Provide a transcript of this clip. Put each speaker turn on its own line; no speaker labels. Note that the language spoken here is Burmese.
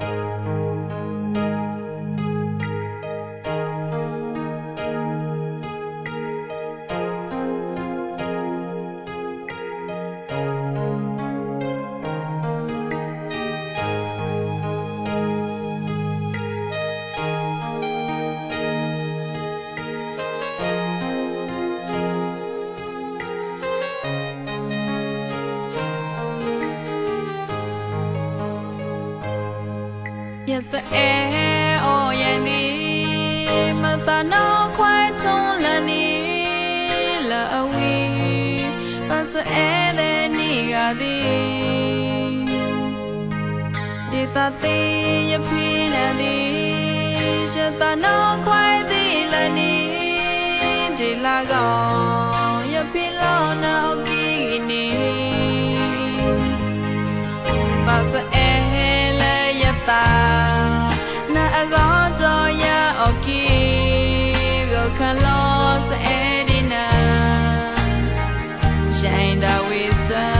thank you ရစအဲအော်ယန်ဒီမသနာခွဲထုံးလနီလာအဝီပစအဲတဲ့နေရသည်ဒေသသေးရဖိနန်သည်ရသနာခွဲသည်လနီဒီလာကော always. Uh,